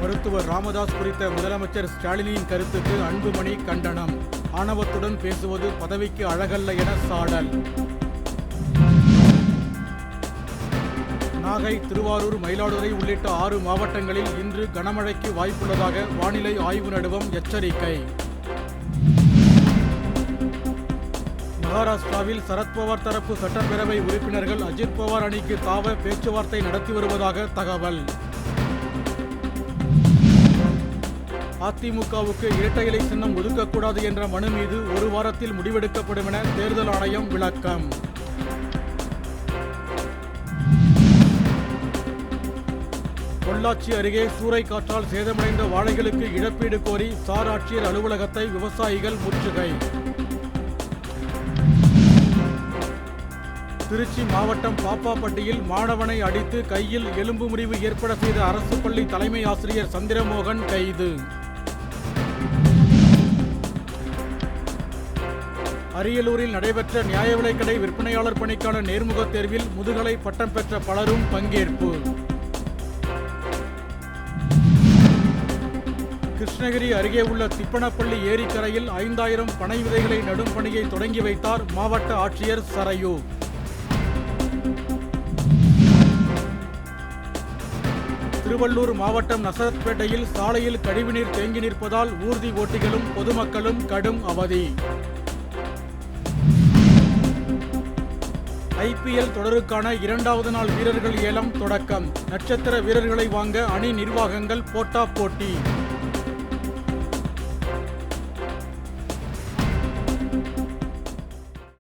மருத்துவர் ராமதாஸ் குறித்த முதலமைச்சர் ஸ்டாலினின் கருத்துக்கு அன்புமணி கண்டனம். ஆணவத்துடன் பேசுவது பதவிக்கு அழகல்ல என சாடல். நாகை திருவாரூர் மயிலாடுதுறை உள்ளிட்ட ஆறு மாவட்டங்களில் இன்று கனமழைக்கு வாய்ப்புள்ளதாக வானிலை ஆய்வு நடுவம் எச்சரிக்கை. மகாராஷ்டிராவில் சரத்பவார் தரப்பு சட்டப்பேரவை உறுப்பினர்கள் அஜித் பவார் அணிக்கு தாவ பேச்சுவார்த்தை நடத்தி வருவதாக தகவல். அதிமுகவுக்கு இரட்டை இலை சின்னம் ஒதுக்கக்கூடாது என்ற மனு மீது ஒரு வாரத்தில் முடிவெடுக்கப்படும் என தேர்தல் ஆணையம் விளக்கம். பொள்ளாச்சி அருகே சூறைக்காற்றால் சேதமடைந்த வாழைகளுக்கு இழப்பீடு கோரி சார் ஆட்சியர் அலுவலகத்தை விவசாயிகள் முற்றுகை. திருச்சி மாவட்டம் பாப்பாப்பட்டியில் மாணவனை அடித்து கையில் எலும்பு முறிவு ஏற்பட செய்த அரசு பள்ளி தலைமை ஆசிரியர் சந்திரமோகன் கைது. அரியலூரில் நடைபெற்ற நியாய விலைக்கடை விற்பனையாளர் பணிக்கான நேர்முகத் தேர்வில் முதுகலை பட்டம் பெற்ற பலரும் பங்கேற்பு. கிருஷ்ணகிரி அருகே உள்ள திப்பனப்பள்ளி ஏரிக்கரையில் ஐந்தாயிரம் பனை விதைகளை நடும் பணியை தொடங்கி வைத்தார் மாவட்ட ஆட்சியர் சரையு. திருவள்ளூர் மாவட்டம் நசரத்பேட்டையில் சாலையில் கழிவுநீர் தேங்கி நிற்பதால் ஊர்தி ஓட்டிகளும் பொதுமக்களும் கடும் அவதி. ஐபிஎல் தொடருக்கான இரண்டாவது நாள் வீரர்கள் ஏலம் தொடக்கம். நட்சத்திர வீரர்களை வாங்க அணி நிர்வாகங்கள் போட்டா போட்டி.